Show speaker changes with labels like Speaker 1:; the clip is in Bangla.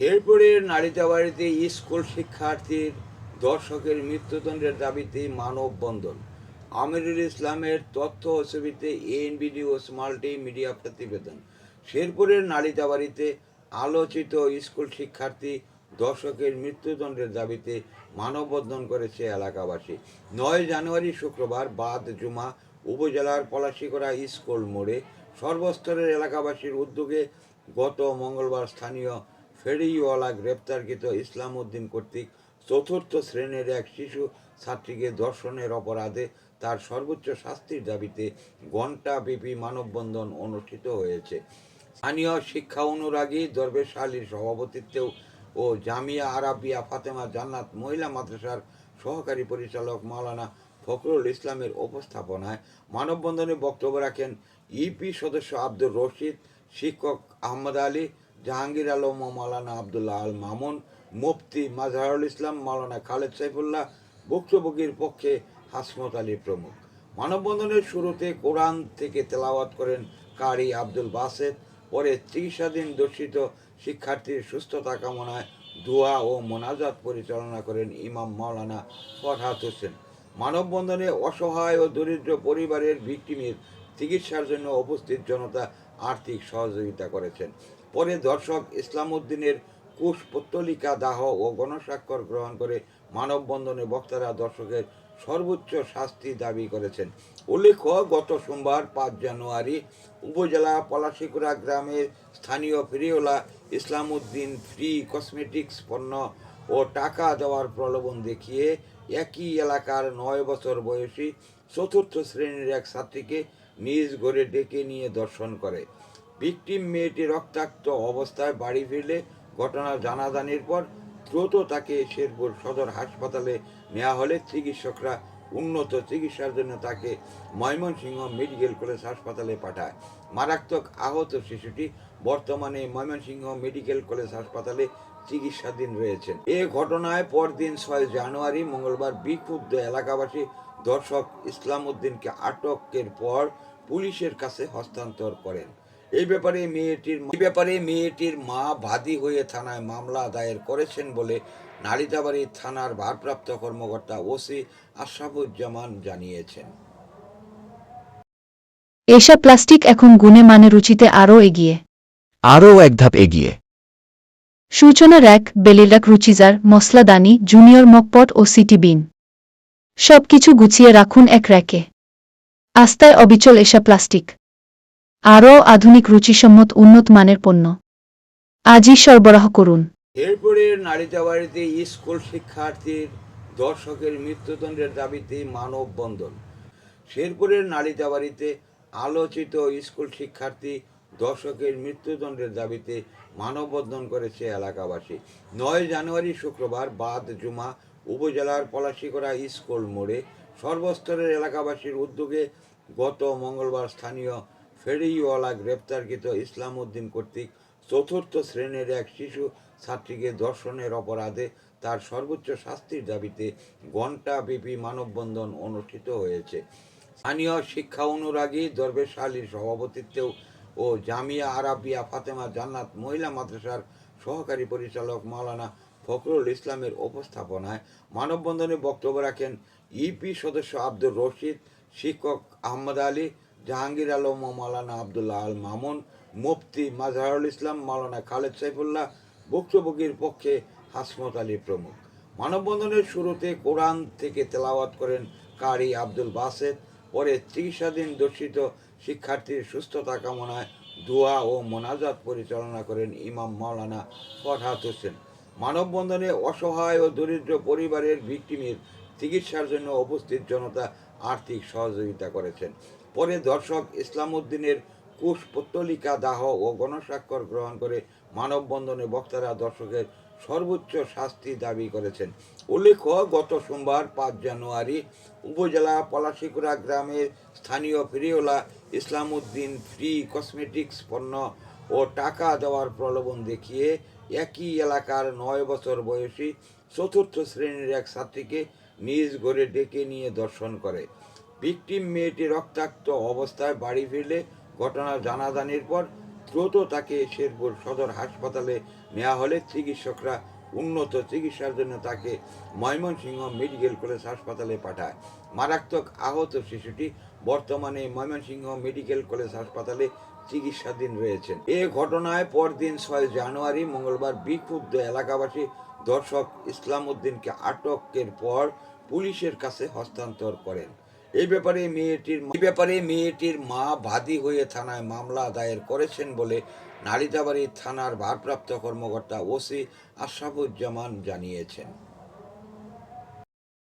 Speaker 1: এরপরে নারীতাবাড়িতে স্কুল শিক্ষার্থীর দর্শকের মৃত্যুদণ্ডের দাবিতে মানববন্ধন। আমিরুল ইসলামের তথ্য ও ছবিতে এনবিডি ও মাল্টি মিডিয়া প্রতিবেদন। শেরপুরের নালিতাবাড়িতে আলোচিত স্কুল শিক্ষার্থী দর্শকের মৃত্যুদণ্ডের দাবিতে মানববন্ধন করেছে এলাকাবাসী। নয় জানুয়ারি শুক্রবার বাদ জুমা উপজেলার পলাশিকরা স্কুল মোড়ে সর্বস্তরের এলাকাবাসীর উদ্যোগে গত মঙ্গলবার স্থানীয় ফেরিওয়ালা গ্রেপ্তারকৃত ইসলাম উদ্দিন কর্তৃক চতুর্থ শ্রেণির এক শিশু ছাত্রীকে ধর্ষণের অপরাধে তার সর্বোচ্চ শাস্তির দাবিতে ঘণ্টাব্যাপী মানববন্ধন অনুষ্ঠিত হয়েছে। স্থানীয় শিক্ষা অনুরাগী দরবেশ আলীর সভাপতিত্বেও ও জামিয়া আরাবিয়া ফাতেমা জান্নাত মহিলা মাদ্রাসার সহকারী পরিচালক মাওলানা ফখরুল ইসলামের উপস্থাপনায় মানববন্ধনে বক্তব্য রাখেন ইপি সদস্য আব্দুর রশিদ, শিক্ষক আহমদ আলী জাহাঙ্গীর আলম ও মাওলানা আবদুল্লাহ আল মামুন, মুফতি মাজহারুল ইসলাম, মাওলানা খালেদ সাইফুল্লাহ, ভুক্তভোগীর পক্ষে হাসমত আলী প্রমুখ। মানববন্ধনের শুরুতে কোরআন থেকে তেলাওয়াত করেন কারি আব্দুল বাসেদ। পরে চিকিৎসাধীন দর্শিত শিক্ষার্থীর সুস্থতা কামনায় দোয়া ও মোনাজাত পরিচালনা করেন ইমাম মাওলানা ফরহাদ হোসেন। মানববন্ধনে অসহায় ও দরিদ্র পরিবারের ভিকটিমের চিকিৎসার জন্য উপস্থিত জনতা আর্থিক সহযোগিতা করেছেন। পরে দর্শক ইসলাম উদ্দিনের কুশ পত্তলিকা দাহ ও গণস্বাক্ষর গ্রহণ করে মানববন্ধনে বক্তারা দর্শকের সর্বোচ্চ শাস্তি দাবি করেছেন। উল্লেখ্য, গত সোমবার পাঁচ জানুয়ারি উপজেলা পলাশিকুড়া গ্রামের স্থানীয় ফেরিওলা ইসলাম উদ্দিন ফ্রি কসমেটিক্স পণ্য ও টাকা দেওয়ার প্রলোভন দেখিয়ে একই এলাকার নয় বছর বয়সী চতুর্থ শ্রেণির এক ছাত্রীকে নিজ ঘরে ডেকে নিয়ে দর্শন করে। ভিকটিম মেয়েটি রক্তাক্ত অবস্থায় বাড়ি ফিরলে ঘটনা জানাজানির পর দ্রুত তাকে শেরপুর সদর হাসপাতালে নেওয়া হলে চিকিৎসকরা উন্নত চিকিৎসার জন্য তাকে ময়মনসিংহ মেডিকেল কলেজ হাসপাতালে পাঠায়। মারাত্মক আহত শিশুটি বর্তমানে ময়মনসিংহ মেডিকেল কলেজ হাসপাতালে চিকিৎসাধীন রয়েছেন। এ ঘটনায় পরদিন ছয় জানুয়ারি মঙ্গলবার বিক্ষুব্ধ এলাকাবাসী দর্শক ইসলাম উদ্দিনকে আটকের পর পুলিশের কাছে হস্তান্তর করেন। এই ব্যাপারে মেয়েটির এই ব্যাপারে মেয়েটির মা বাদী হয়ে থানায় মামলা দায়ের করেছেন বলে নালিতাবাড়ি থানার ভারপ্রাপ্ত কর্মকর্তা ওসি আশরাফুজ্জামান জানিয়েছেন।
Speaker 2: এসা প্লাস্টিক এখন গুণে মানে রুচিতে আরও এগিয়ে।
Speaker 3: আরও এক ধাপ এগিয়ে।
Speaker 2: সূচনা র্যাক বেলিরাক রুচিজার মশলাদানি জুনিয়র মকপট ও সিটি বিন। সবকিছু গুছিয়ে রাখুন এক র্যাকে। আস্তায় অবিচল এসা প্লাস্টিক। আরও আধুনিক রুচিসম্মত উন্নত মানের পণ্য। আজই সরবরাহ করুন।
Speaker 1: এরপরে নারীতাবাড়িতে স্কুল শিক্ষার্থীর দর্শকের মৃত্যুদণ্ডের দাবিতে মানববন্ধন। শেরপুরের নালিতাবাড়িতে আলোচিত স্কুল শিক্ষার্থী দর্শকের মৃত্যুদণ্ডের দাবিতে মানববন্ধন করেছে এলাকাবাসী। নয় জানুয়ারি শুক্রবার বাদ জুমা উপজেলার পলাশিকরা স্কুল মোড়ে সর্বস্তরের এলাকাবাসীর উদ্যোগে গত মঙ্গলবার স্থানীয় ফেরিওয়ালা গ্রেপ্তারকৃত ইসলাম উদ্দিন কর্তৃক চতুর্থ শ্রেণির এক শিশু ছাত্রীকে ধর্ষণের অপরাধে তার সর্বোচ্চ শাস্তির দাবিতে ঘণ্টাব্যাপী মানববন্ধন অনুষ্ঠিত হয়েছে। স্থানীয় শিক্ষা অনুরাগী দরবেশ আলীর সভাপতিত্বেও ও জামিয়া আরাবিয়া ফাতেমা জান্নাত মহিলা মাদ্রাসার সহকারী পরিচালক মাওলানা ফখরুল ইসলামের উপস্থাপনায় মানববন্ধনে বক্তব্য রাখেন ইপি সদস্য আব্দুর রশিদ, শিক্ষক আহমদ আলী জাহাঙ্গীর আলম ও আবদুল্লাহ আল মামুন, মুফতি মাজহারুল ইসলাম মাওলানা খালেদ সাইফুল্লাহ, ভুক্তভোগীর পক্ষে হাসমত আলী প্রমুখ। মানববন্ধনের শুরুতে কোরআন থেকে তেলাওয়াত করেন কারি আব্দুল বাসেদ। পরে চিকিৎসাধীন দর্শিত শিক্ষার্থীর সুস্থতা কামনায় দোয়া ও মোনাজাত পরিচালনা করেন ইমাম মাওলানা ফরহাদ হোসেন। মানববন্ধনে অসহায় ও দরিদ্র পরিবারের ভিকটিমের চিকিৎসার জন্য উপস্থিত জনতা আর্থিক সহযোগিতা করেছেন। পরে দর্শক ইসলাম উদ্দিনের কুশ পত্তলিকা দাহ ও গণস্বাক্ষর গ্রহণ করে মানববন্ধনে বক্তারা দর্শকের সর্বোচ্চ শাস্তি দাবি করেছেন। উল্লেখ্য, গত সোমবার পাঁচ জানুয়ারি উপজেলা পলাশিকুড়া গ্রামের স্থানীয় ফিরিওলা ইসলাম উদ্দিন ফ্রি কসমেটিক্স পণ্য ও টাকা দেওয়ার প্রলোভন দেখিয়ে একই এলাকার নয় বছর বয়সী চতুর্থ শ্রেণির এক ছাত্রীকে নিজ ঘরে ডেকে নিয়ে দর্শন করে। ভিকটিম মেয়েটি রক্তাক্ত অবস্থায় বাড়ি ফিরলে ঘটনা জানাজানির পর দ্রুত তাকে শেরপুর সদর হাসপাতালে নেওয়া হলে চিকিৎসকরা উন্নত চিকিৎসার জন্য তাকে ময়মনসিংহ মেডিকেল কলেজ হাসপাতালে পাঠায়। মারাত্মক আহত শিশুটি বর্তমানে ময়মনসিংহ মেডিকেল কলেজ হাসপাতালে চিকিৎসাধীন রয়েছেন। এ ঘটনায় পরদিন ছয় জানুয়ারি মঙ্গলবার বিক্ষুব্ধ এলাকাবাসী দর্শক ইসলাম উদ্দিনকে আটকের পর পুলিশের কাছে হস্তান্তর করেন। এই ব্যাপারে মেয়েটির এই ব্যাপারে মেয়েটির মা বাদী হয়ে থানায় মামলা দায়ের করেছেন বলে নারীদাবাড়ি থানার ভারপ্রাপ্ত কর্মকর্তা ওসি আশরাফুজ্জামান জানিয়েছেন।